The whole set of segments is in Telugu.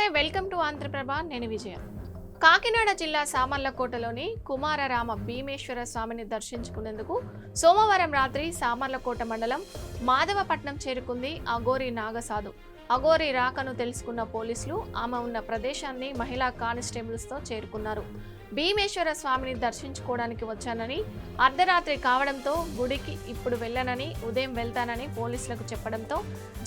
నమస్తే వెల్కమ్ టు ఆంధ్రప్రభ. నేను విజయ. కాకినాడ జిల్లా సామర్లకోటలోని కుమారరామ భీమేశ్వర స్వామిని దర్శించుకునేందుకు సోమవారం రాత్రి సామర్లకోట మండలం మాధవపట్నం చేరుకుంది అగోరి నాగసాధు. అఘోరి రాకను తెలుసుకున్న పోలీసులు ఆమె ఉన్న ప్రదేశాన్ని మహిళా కానిస్టేబుల్స్తో చేరుకున్నారు. భీమేశ్వర స్వామిని దర్శించుకోవడానికి వచ్చానని అర్ధరాత్రి కావడంతో గుడికి ఇప్పుడు వెళ్ళనని ఉదయం వెళ్తానని పోలీసులకు చెప్పడంతో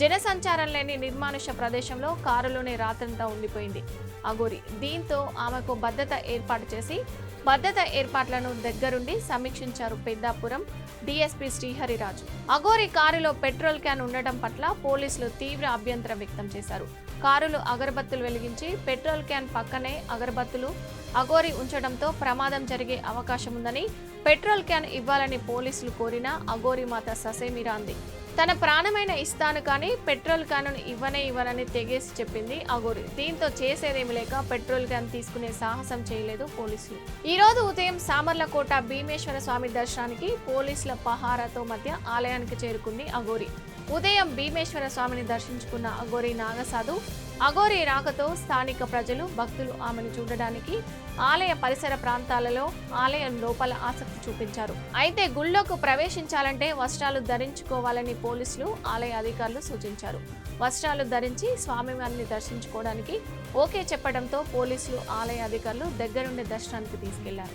జనసంచారం లేని నిర్మానుష ప్రదేశంలో కారులోనే రాత్రంతా ఉండిపోయింది. అగోరి దీంతో ఆమెకు భద్రత ఏర్పాటు చేసి భద్రత ఏర్పాట్లను దగ్గరుండి సమీక్షించారు పెద్దాపురం డీఎస్పీ శ్రీహరిరాజు. అఘోరి కారులో పెట్రోల్ క్యాన్ ఉండటం పట్ల పోలీసులు తీవ్ర అభ్యంతరం వ్యక్తం చేశారు. కారులు అగరబత్తులు వెలిగించి పెట్రోల్ క్యాన్ పక్కనే అగరబత్తులు అఘోరి ఉంచడంతో ప్రమాదం జరిగే అవకాశం ఉందని పెట్రోల్ క్యాన్ ఇవ్వాలని పోలీసులు కోరినా అఘోరి మాత ససేమిరా అంది. తన ప్రాణమైన ఇస్తాను కానీ పెట్రోల్ క్యాన్ ఇవ్వనే ఇవ్వనని తెగేసి చెప్పింది అగోరి. దీంతో చేసేదేమి లేక పెట్రోల్ క్యాన్ తీసుకునే సాహసం చేయలేదు పోలీసులు. ఈ రోజు ఉదయం సామర్లకోట భీమేశ్వర స్వామి దర్శనానికి పోలీసుల పహారాతో మధ్య ఆలయానికి చేరుకుంది అగోరి. ఉదయం భీమేశ్వర స్వామిని దర్శించుకున్న అగోరి నాగసాధు అఘోరి రాకతో స్థానిక ప్రజలు భక్తులు ఆమెను చూడడానికి ఆలయ పరిసర ప్రాంతాలలో ఆలయం లోపల ఆసక్తి చూపించారు. అయితే గుళ్ళోకి ప్రవేశించాలంటే వస్త్రాలు ధరించుకోవాలని పోలీసులు ఆలయ అధికారులు సూచించారు. వస్త్రాలు ధరించి స్వామివారిని దర్శించుకోవడానికి ఓకే చెప్పడంతో పోలీసులు ఆలయ అధికారులు దగ్గరుండి దర్శనానికి తీసుకెళ్ళారు.